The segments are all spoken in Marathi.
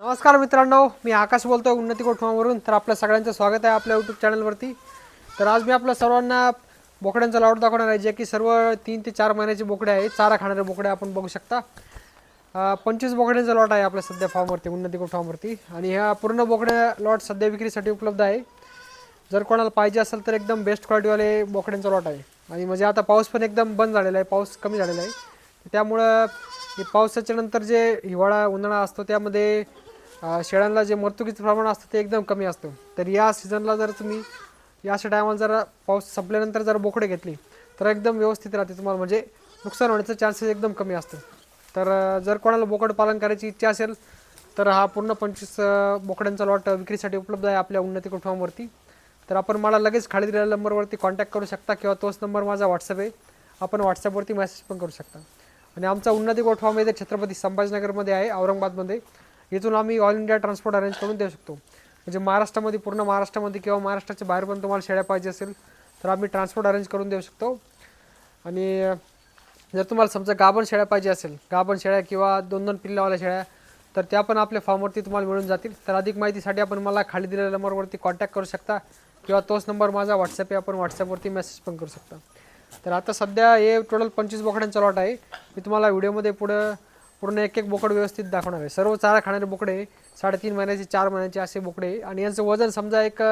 नमस्कार मित्रांनो मी आकाश बोलतोय उन्नती कोठवावरून तर आपल्या सगळ्यांचं स्वागत आहे आपल्या यूट्यूब चॅनलवरती तर आज मी आपल्या सर्वांना बोकड्यांचा लावड दाखवणार आहे जे की सर्व तीन ते चार महिन्याचे बोकडे आहे चारा खाणारे बोकडे आपण बघू शकता. पंचवीस बोकड्यांचा लॉट आहे आपल्या सध्या फॉर्मवरती उन्नती कोठवावरती आणि ह्या पूर्ण बोकड्या लॉट सध्या विक्रीसाठी उपलब्ध आहे. जर कोणाला पाहिजे असेल तर एकदम बेस्ट क्वालिटीवाले बोकड्यांचा लॉट आहे. आणि म्हणजे आता पाऊस पण एकदम बंद झालेला आहे पाऊस कमी झालेला आहे. त्यामुळं पावसाच्या नंतर जे हिवाळा उन्हाळा असतो त्यामध्ये शेळ्यांना जे मर्तुकीचं प्रमाण असतं ते एकदम कमी असतं. तर या सीझनला जर तुम्ही या अशा टायमाला जर पाऊस संपल्यानंतर जर बोकडे घेतली तर एकदम व्यवस्थित राहते तुम्हाला. म्हणजे नुकसान होण्याचं चान्सेस एकदम कमी असतं तर जर कोणाला बोकड पालन करायची इच्छा असेल तर हा पूर्ण पंचवीस बोकड्यांचा लॉट विक्रीसाठी उपलब्ध आहे आपल्या उन्नती कुटुंबावरती तर आपण मला लगेच खाली दिलेल्या नंबरवरती कॉन्टॅक्ट करू शकता किंवा तोच नंबर माझा व्हॉट्सअप आहे. आपण व्हॉट्सअपवरती मेसेज पण करू शकता. आणि आमचा उन्नती गोठवा छत्रपती संभाजीनगरमध्ये आहे औरंगाबादमध्ये. इथून आम्ही ऑल इंडिया ट्रान्सपोर्ट अरेंज करून देऊ शकतो. म्हणजे महाराष्ट्रामध्ये पूर्ण महाराष्ट्रामध्ये किंवा महाराष्ट्राच्या बाहेर पण तुम्हाला शेळ्या पाहिजे असेल तर आम्ही ट्रान्सपोर्ट अरेंज करून देऊ शकतो. आणि जर तुम्हाला समजा गाभण शेळ्या पाहिजे असेल गाभण शेळ्या किंवा दोन दोन पिल्लावाल्या शेळ्या तर त्या पण आपल्या फॉर्मवरती तुम्हाला मिळून जातील. तर अधिक माहितीसाठी आपण मला खाली दिलेल्या नंबरवरती कॉन्टॅक्ट करू शकता किंवा तोच नंबर माझा व्हॉट्सअप आहे आपण व्हॉट्सअपवरती मेसेज पण करू शकता. तर आता सध्या हे टोटल पंचवीस बोकड्यांचा लॉट आहे. मी तुम्हाला व्हिडिओमध्ये पुढं पूर्ण एक एक बोकड व्यवस्थित दाखवणार आहे. सर्व चारा खाणारे बोकडे साडेतीन महिन्याचे चार महिन्याचे असे बोकडे. आणि यांचं वजन समजा एक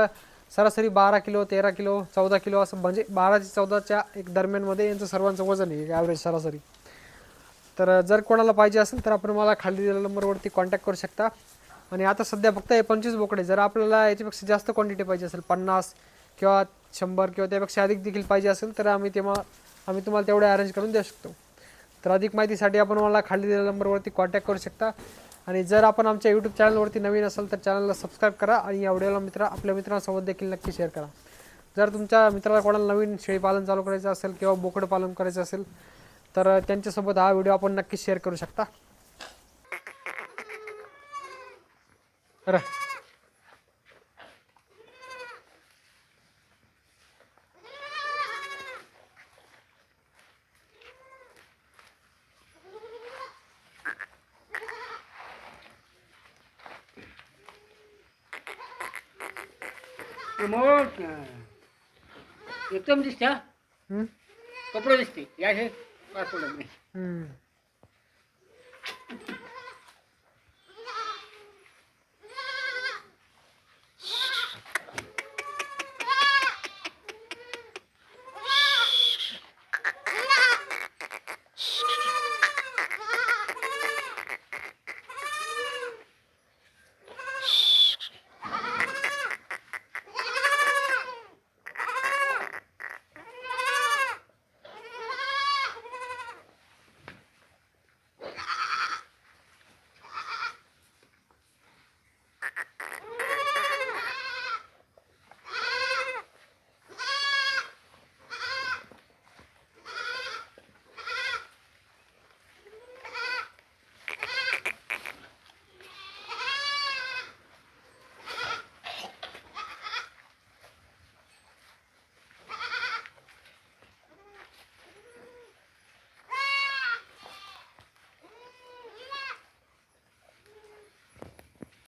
सरासरी बारा किलो तेरा किलो चौदा किलो असं म्हणजे बारा ते चौदाच्या एक दरम्यानमध्ये यांचं सर्वांचं वजन आहे ॲव्हरेज सरासरी. तर जर कोणाला पाहिजे असेल तर आपण मला खाली दिलेल्या नंबरवरती कॉन्टॅक्ट करू शकता. आणि आता सध्या फक्त हे पंचवीस बोकडे जर आपल्याला याच्यापेक्षा जास्त क्वांटिटी पाहिजे असेल पन्नास किंवा शंभर किंवा त्यापेक्षा अधिक देखील पाहिजे असेल तर आम्ही तेव्हा आम्ही तुम्हाला तेवढे अरेंज करून देऊ शकतो. तर अधिक माहितीसाठी आपण मला खाली दिलेल्या नंबरवरती कॉन्टॅक्ट करू शकता. आणि जर आपण आमच्या यूट्यूब चॅनलवरती नवीन असाल तर चॅनलला सबस्क्राईब करा आणि या व्हिडिओला मित्र आपल्या मित्रांसोबत देखील नक्की शेअर करा. जर तुमच्या मित्राला कोणाला नवीन शेळीपालन चालू करायचं असेल किंवा बोकडं पालन करायचं असेल तर त्यांच्यासोबत हा व्हिडिओ आपण नक्की शेअर करू शकता. बरं मग एकदम दिसत्या? कपडे दिसते या हे पाच पडत नाही.